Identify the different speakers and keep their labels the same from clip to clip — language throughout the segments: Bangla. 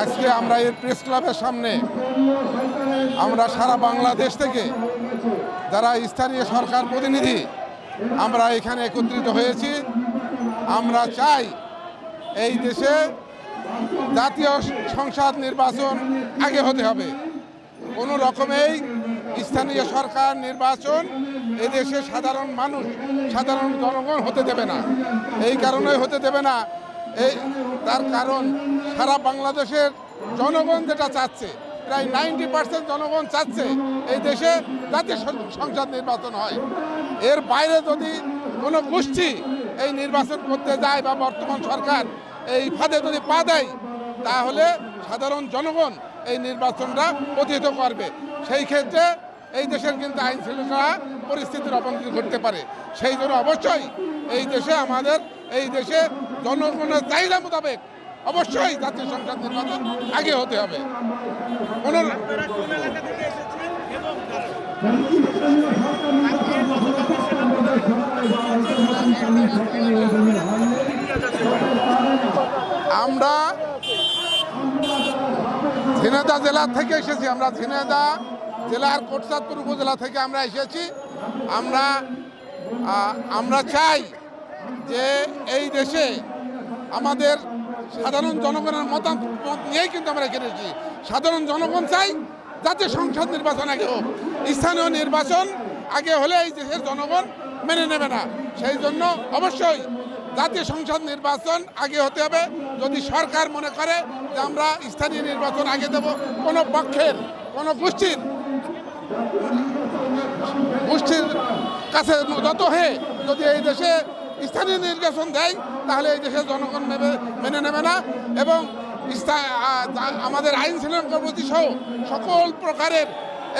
Speaker 1: আজকে আমরা এই প্রেস ক্লাবের সামনে আমরা সারা বাংলাদেশ থেকে যারা স্থানীয় সরকার প্রতিনিধি, আমরা এখানে একত্রিত হয়েছি। আমরা চাই এই দেশে জাতীয় সংসদ নির্বাচন আগে হতে হবে। কোনো রকমেই স্থানীয় সরকার নির্বাচন এদেশে সাধারণ মানুষ, সাধারণ জনগণ হতে দেবে না। এই কারণে হতে দেবে না এই তার কারণ সারা বাংলাদেশের জনগণ যেটা চাচ্ছে, প্রায় নাইনটি পার্সেন্ট জনগণ চাচ্ছে এই দেশে জাতীয় সংসদ নির্বাচন হয়। এর বাইরে যদি কোনো গোষ্ঠী এই নির্বাচন করতে যায় বা বর্তমান সরকার এই ফাঁদে যদি পা দেয়, তাহলে সাধারণ জনগণ এই নির্বাচনটা প্রতিহত করবে। সেই ক্ষেত্রে এই দেশের কিন্তু আইন শৃঙ্খলা পরিস্থিতির অবনতি ঘটতে পারে। সেই জন্য অবশ্যই এই দেশে আমাদের, এই দেশে জনগণের চাহিদা মোতাবেক অবশ্যই জাতীয় সংসদ নির্বাচন আগে হতে হবে। আমরা ঝিনেদা জেলা থেকে এসেছি। আমরা ঝিনেদা জেলার কোটসাদপুর উপজেলা থেকে আমরা এসেছি। আমরা আমরা চাই যে এই দেশে আমাদের সাধারণ জনগণের মতামত নিয়েই কিন্তু আমরা এসেছি। সাধারণ জনগণ চাই জাতীয় সংসদ নির্বাচন আগে হোক। স্থানীয় নির্বাচন আগে হলে এই দেশের জনগণ মেনে নেবে না। সেই জন্য অবশ্যই জাতীয় সংসদ নির্বাচন আগে হতে হবে। যদি সরকার মনে করে যে আমরা স্থানীয় নির্বাচন আগে দেব, কোনো পক্ষের, কোনো গোষ্ঠীর গোষ্ঠীর কাছে যত হয়ে যদি এই দেশে স্থানীয় নির্বাচন দেয়, তাহলে এই দেশের জনগণ নেবে, মেনে নেবে না। এবং আমাদের আইন শৃঙ্খলা প্রতি সহ সকল প্রকারের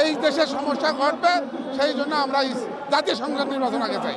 Speaker 1: এই দেশের সমস্যা ঘটবে, সেই জন্য আমরা জাতীয় সংসদ নির্বাচন আগে চাই।